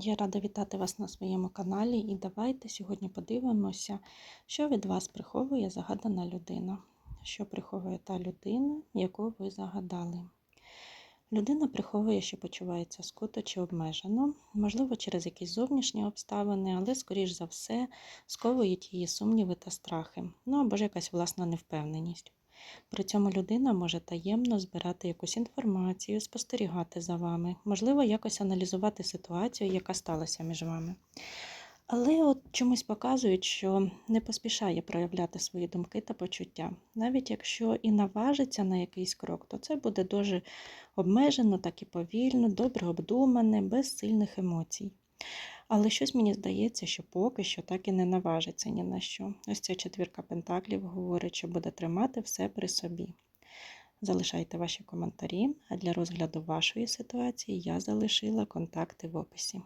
Я рада вітати вас на своєму каналі і давайте сьогодні подивимося, що від вас приховує загадана людина. Що приховує та людина, яку ви загадали. Людина приховує, що почувається скуто чи обмежено, можливо, через якісь зовнішні обставини, але, скоріш за все, сковують її сумніви та страхи, ну або ж якась власна невпевненість. При цьому людина може таємно збирати якусь інформацію, спостерігати за вами, можливо, якось аналізувати ситуацію, яка сталася між вами. Але от чомусь показують, що не поспішає проявляти свої думки та почуття. Навіть якщо і наважиться на якийсь крок, то це буде дуже обмежено, так і повільно, добре обдумане, без сильних емоцій. Але щось мені здається, що поки що так і не наважиться ні на що. Ось ця четвірка пентаклів говорить, що буде тримати все при собі. Залишайте ваші коментарі, а для розгляду вашої ситуації я залишила контакти в описі.